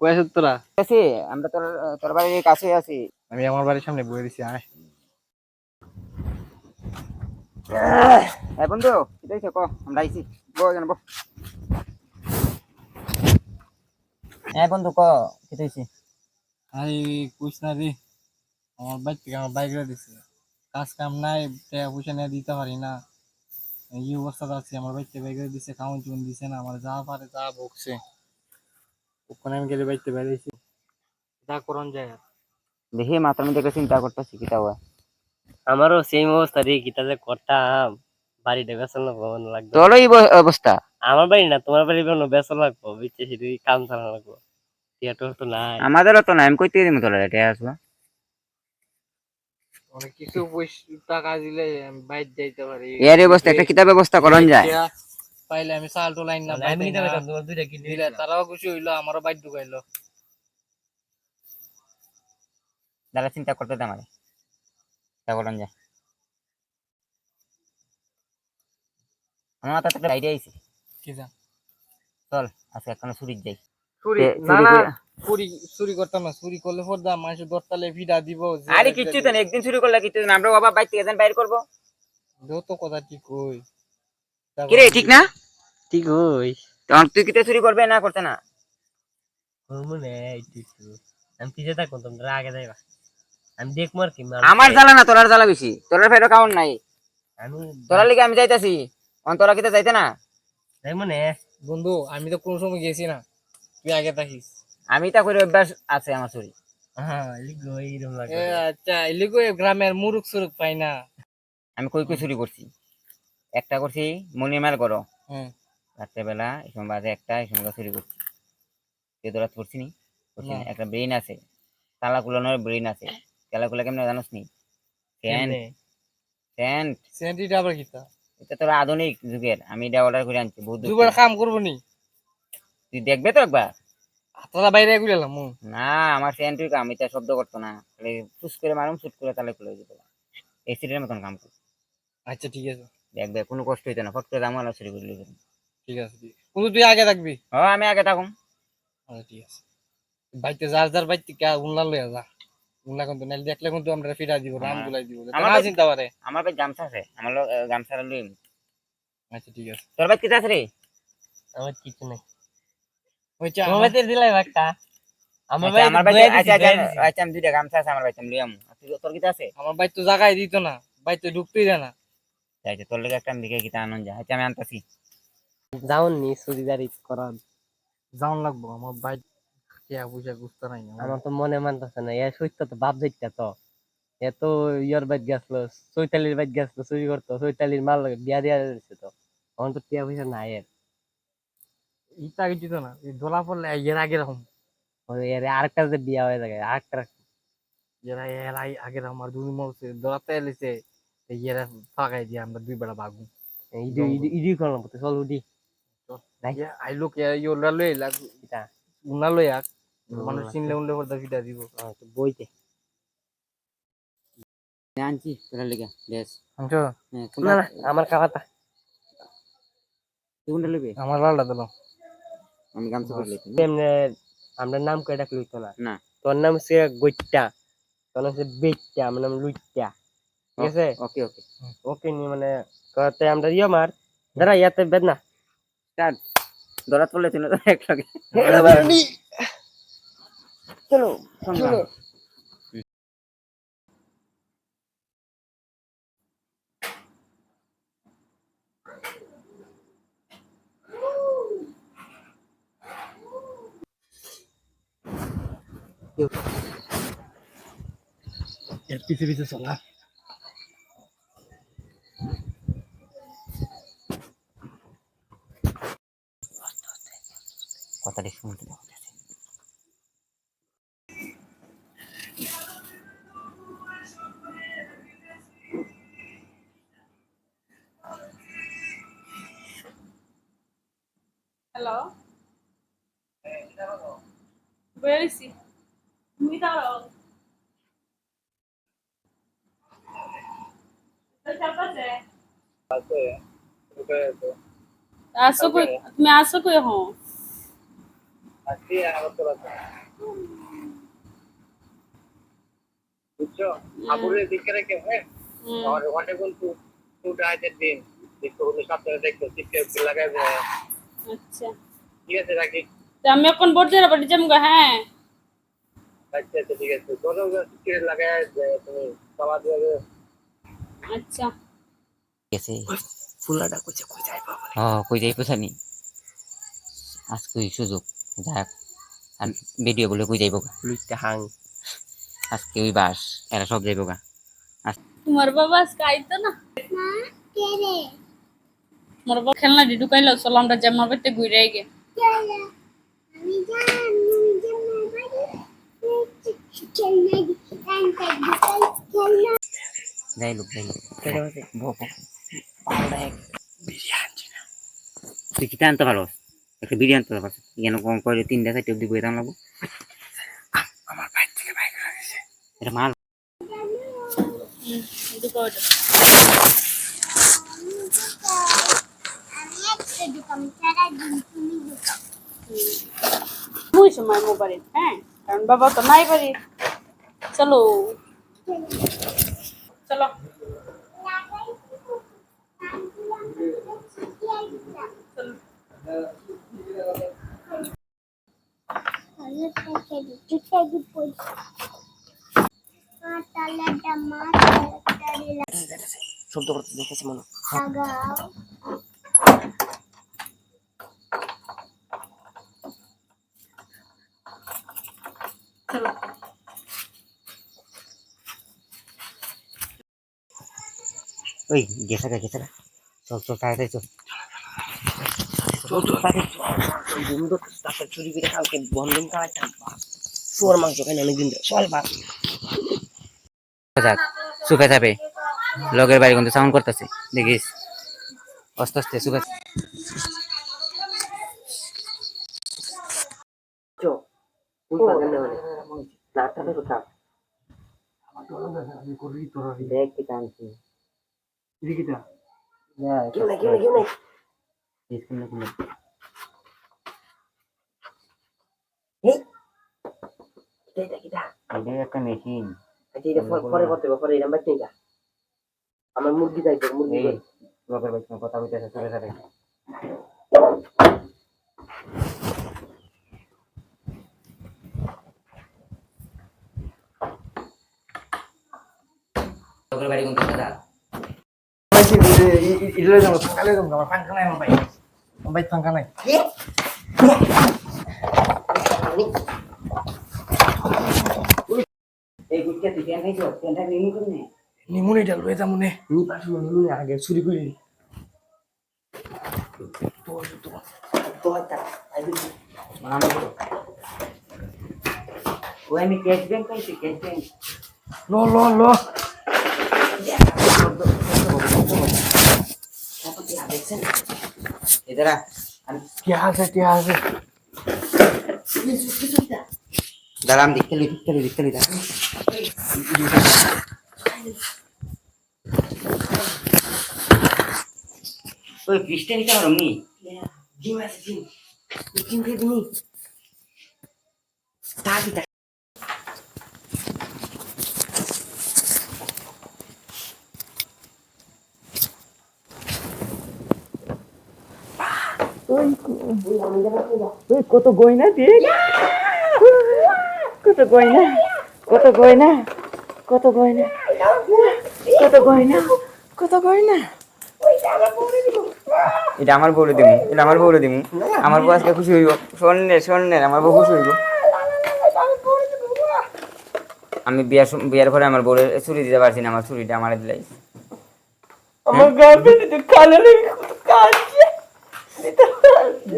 কই আছিস তোরা? আছি আমরা তোর তোর বাড়ির কাছে আছি। আমি আমার বাড়ির সামনে বয়ে দিছি আয়। হ্যাঁ বন্ধু কি দেখছ? ক আমরা আইছি। বো জানব হ্যাঁ বন্ধু ক কি দেখছি? আই কইস না রে আমার বাইক থেকে আমার বাইক দিছে কাজ কাম নাই টাকা পয়সা নিয়ে দিতে পারি না। এই অবস্থাতে আছি আমার বাইক থেকে বাইক দিছে খাওয়ান চুন দিছে না আমার যা পারে তা বকছে। ওখানে আমি গেলে বাইকতে বেরিয়েছি যা করন যায় আর। দেখি মাথার মধ্যে একটা চিন্তা করতেছি কিটা হয়। আমারও সেম অবস্থা রে কি তাহলে করতাম। বাড়িটা বেসানো ভবন লাগবে তোরও এই অবস্থা? আমার বাড়ি না তোমার বাড়ি কোনো বেসন লাগবো? বিচ্ছে সেটি কাম চালানো লাগবো। থিয়েটার তো নাই। আমাদেরও তো না আমি কইতে দিম তোরা এটা আসব। অনেক কিছু পয়সা টাকা দিলে বাইক যাইতে পারি। এর অবস্থা একটা কিতাব ব্যবস্থা করন যায়। পাইলে আমি চাল তো লাইন না। আমি দুইটা কিনে দিলে তারাও খুশি হইল আমারও বাইক ঢুকাইলো দাদা চিন্তা করতে দে আমারে। চিন্তা করন যায় আমার মাথা থেকে আইডিয়া আইছে। কি জান চল আজকে এখন চুরির যাই। চুরি না চুরি না। চুরি চুরি করতাম না চুরি করলে মানুষ দশটালে ভিড়া দিব যে আরে কিচ্ছু তো না একদিন চুরি করলে কিচ্ছু তো না আমরা বাবা বাইক থেকে যেন বাইর করব। যত কথা ঠিক কই। কিরে ঠিক না? ঠিক ওই তখন তুই কিতে চুরি করবে না করতে না? মনে আমি থাকব তোমরা আগে যাইবা। আমি দেখব আর কি আমার জ্বালা না তোরার জ্বালা বেশি। তোরার ফেরো কাউন্ট নাই। আমি তোরার লিগে আমি যাইতাছি। অন তোরা কিতে যাইতে না? যাই মনে বন্ধু আমি তো কোনো সময় গেছি না। তুই আগে থাকিস। আমি তা করে অভ্যাস আছে আমার চুরি হ্যাঁ আচ্ছা এলিগো গ্রামের মুরুক সুরুক পাই না। আমি কই কই চুরি করছি। একটা করছি মনিমার করো। রাত্রেবেলা এই সময় বাজে একটা এই সময় চুরি করছি। তোরা করছি নি করছি। একটা ব্রেন আছে তালা কুলানোর ব্রেন আছে। তালা কুলা কেমন জানোস নি? কেমনে? স্যান্ড সেন্টিটা আবার কিতা এটা তোরা আধুনিক যুগের আমি এটা অর্ডার করে আনছি বহুত দুবার কাম করব নি। তুই দেখবে তো একবার? হাতটা বাইরে না আমার স্যান্ড তুই আমি শব্দ করতো না। ফুস করে মারুম শুট করে তালে খুলে যেত এসিডের মতন কাম কর। আচ্ছা ঠিক আছে। দেখবে কোনো কষ্ট হইতো না ফট করে দাম আলো ঠিক আছে কিন্তু তুই আগে থাকবি? ও আমি আগে থাকুম। আচ্ছা ঠিক আছে। বাইতে যার যার বাইতে কে উনলা লইয়া যা। উনলা কিন্তু নাইলে দেখলে কিন্তু আমরা ফিরা দিব রাম গুলাই দিব। আমার আমার চিন্তা পারে আমার ভাই গামছা আছে আমার গামছা লই আচ্ছা ঠিক আছে। তোর ভাই কিতা আছে রে? আমার কিছু নাই। ওই চা বাড়িতে দিলাই আমার আচ্ছা, আমার ভাই ভাই আচ্ছা আচ্ছা আচ্ছা আমি দুইটা গামছা আছে আমার ভাই আমি লিয়াম তোর কিতা আছে? আমার বাইক তো জায়গায় দিত না। বাইতে ঢুকতেই দেয় না। তোর লেগে একটা আনন্দ যায় আচ্ছা আমি আনতাছি। যাও নি যাওন লাগবো আমার কে বুঝা বুঝতে নাই আমার। আমার তো মনে মানতেছে না এ তো বাপ দেখতে তো। এ তো ইয়ার বাইক গেছিল চৈতালির বাইক গেছিল চুরি করতো চৈতালির মাল লাগে বিয়া দিয়া দিচ্ছে তো। এখন তো টিয়া পয়সা নাই এর। ইটা কিছু তো না দোলা পড়লে এর আগে রকম। এর আরেকটা যে বিয়া হয়ে থাকে আরেকটা এর আগে আগে আমার দুই মরছে দোলাতে এলেছে। এরা ফাঁকাই দিয়ে আমরা দুই বেলা বাগু ইডি ইডি ইডি করলাম তো চল উডি আইলো কে ইওলা লই লাগ এটা উনা লই আক মানুষ চিনলে উনলে পড়তা ফিটা দিব বইতে আনছি তোর লেগে বেশ আনছো না আমার তুই কোনটা লইবে আমার লালটা দিল আমি গামছা করে লইছি এমনি আমরা নাম করে ডাকলে হইতো না না তোর নাম হচ্ছে গৈত্যা তোর নাম হচ্ছে বেত্যা আমার নাম লুইত্যা ঠিক আছে? ওকে ওকে। ওকে নি মানে কতে আমরা ইয়ে মার। দাঁড়া ইয়াতে বেদ না স্টার্ট দরাত পড়লে চলো। চলো। এর পিছে পিছে চলা। হ্যালো বেরিয়েছি তুমি দাঁড়াও আসো কই তুমি আসো কই হো আজকে আগরতলা বুঝছ? আপুরে দিকে রেখে হ্যাঁ আর ওখানে কিন্তু টুটা আছে দিন। দেখতে হলে সপ্তাহে দেখতে টিকে লাগাই আচ্ছা। ঠিক আছে রাখি। তো আমি এখন বাড়ি যাব গো, হ্যাঁ। আচ্ছা আচ্ছা ঠিক আছে। তুমি খাওয়া আচ্ছা। গেছে। ফুলাটা কইছে কই যাই বাবা? ও কই যাই পোছানি আজকে সুযোগ যাক আর ভিডিও বলে কই যাইব গা? লুইতে হাং। আজকে ওই বাস এরা সব যাইব গা। তোমার বাবা আজকে আইতো না? তোমার বাবা খেলনা দি ঢুকাইলো চলো আমরা জামার বাড়িতে ঘুরে গে যাই লোক যাই লোক। বো বো তুই কিতা আনতে পারো একটা বিরিয়ানি আনতে পারো এখানে কম করে তিনটা চারটে অব্দি বইতাম লাগবো আমার বাইক থেকে বাইক এটা মাল। ওই সময় মোবাইল? হ্যাঁ? কারণ বাবা তো নাই বাড়ি। চলো। চলো। চলো। শব্দ করতে দেখেছি মনে ওই গেছে গা গেছে গা চল চল তাড়াতাড়ি চল। চুরি করে কালকে বন্ধন কামাই থাকবা শুয়ার মাংস খাই অনেকদিন চল বা যাক শুকে যাবে লগের বাড়ি কিন্তু সাউন্ড করতেছে। দেখিস। আস্তে আস্তে দেখ কি টানছি কেউ না কেউ না কেউ না স্ক্রিন না। খুলে এটা কিটা এটা। একটা মেশিন আচ্ছা এটা পরে করতে হবে পরে এটা বাইতে যা। আমার মুরগি যাই তো মুরগি এই লগের বাড়ি কথা বলতেছে শুকে যাবে। লগের বাড়ি এই কেন খাইছো কেনটা নিমু কেনে নিমুনি ডাল লয়ে যাব নে নি পাশে নি আগে চুরি করি তো তো তো তা আই মানা করো ওই আমি ল এদারা কি আছে কি আছে? দাঁড়া আমি দেখতে লই দেখতে লই দেখতে লই দাঁড়া। ওই খ্রিস্টানিটা আমার নি জিম আছে জিম জিম কে দিনি তা? কিটা ওই কত গয়না দেখ কত গয়না কত গয়না কত গয়না কত গয়না কত গয়না এটা আমার বউরে দিমু এটা আমার বউরে দিমু। আমার বউ আজকে খুশি হইব। স্বর্ণের স্বর্ণের আমার বউ খুশি হইব। আমি বিয়ার বিয়ার পরে আমার বউরে চুরি দিতে পারছি না আমার চুরিটা আমার দিলাই আমার গার্লফ্রেন্ড তো কালো লেগে কত কাঁদছে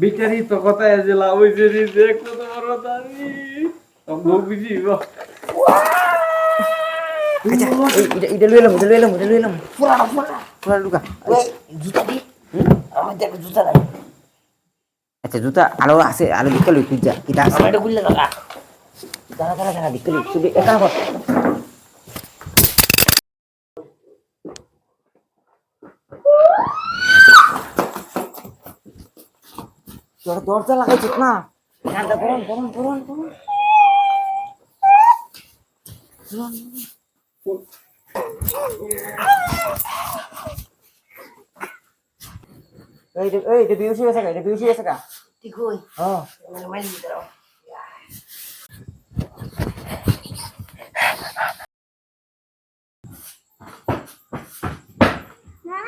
বিটারি তো কথা আছে লাভ হয়েছে দেখ কত বড় দামি বউ বুঝিব এটা লুয়ে এলাম এটা লুয়ে এলাম এটা লুয়ে এলাম পুরা পুরা পুরা লুকা। জুতা দি। আমার দেখো জুতা নাই। আচ্ছা জুতা আলো আছে আলো দিকে লই তুই যা কিটা আছে? এটা দাদা দিকে শুধু একা কর তোর দরজা লাগাইছিস না? ঠান্ডা গরম গরম গরম গরম এই যে এই যে বিউসি গেছে এই যে বিউসি আছে কা ঠিক হই হ্যাঁ। মোবাইল দিতে দাও মা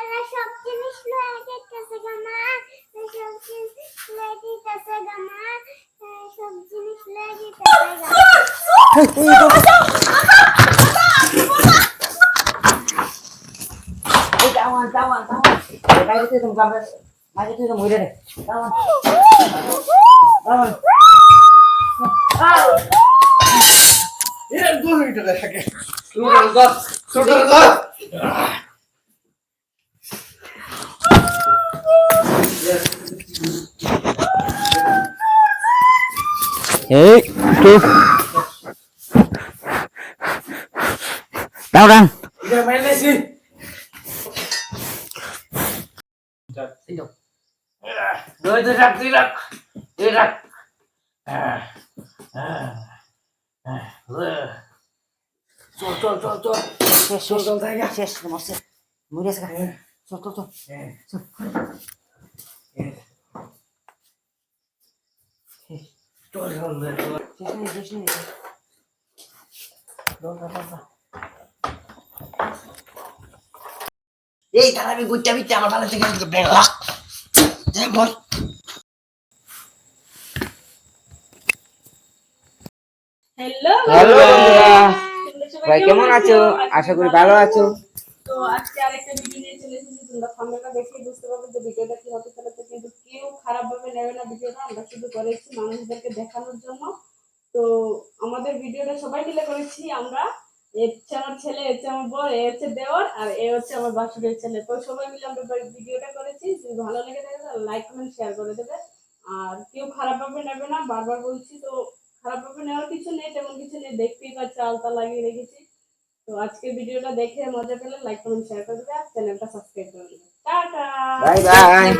এরা সব জিনিস লয়ে যেতেছে গা মা এরা সব জিনিস লয়ে যেতেছে গা মা এরা সব জিনিস লয়ে যেতেছে গা এই দাওয়ান দাওয়ান দাওয়ান বাইরে তুই তুমি কামড়ে বাইরে তুই তুমি মরে রে দাওয়ান দাওয়ান এই তো দাঁড়ান দুই দুই রাখ দুই রাখ দুই রাখ চল চল চল চল শেষ এই তাহলে আমি গুচ্ছা বিচ্ছা আমার ভালো থেকে বল। হ্যালো হ্যালো ভাই কেমন আছো? আশা করি ভালো আছো। তো আজকে আরেকটা ভিডিও নিয়ে চলে এসেছি। তোমরা থাম্বনেলটা দেখে বুঝতে পারবে যে ভিডিওটা কি হতে চলেছে কিন্তু কেউ খারাপ ভাবে নেবে না ভিডিওটা আমরা শুধু করেছি মানুষদেরকে দেখানোর জন্য। তো আমাদের ভিডিওটা সবাই মিলে করেছি। আমরা এ হচ্ছে আমার ছেলে এ হচ্ছে আমার বর এ হচ্ছে দেওর আর এ হচ্ছে আমার বাসুরের ছেলে। তো সবাই মিলে আমরা ভিডিওটা করেছি। যদি ভালো লেগে থাকে তাহলে লাইক কমেন্ট শেয়ার করে দেবে। আর কেউ খারাপ ভাবে নেবে না বারবার বলছি তো খারাপ ভাবে নেওয়ার কিছু নেই তেমন কিছু নেই। দেখতেই পাচ্ছে আলতা লাগিয়ে রেখেছি। তো আজকে ভিডিওটা দেখে মজা পেলে লাইক কমেন্ট শেয়ার করে দেবে। আর চ্যানেলটা সাবস্ক্রাইব করে দেবে। টাটা! Bye bye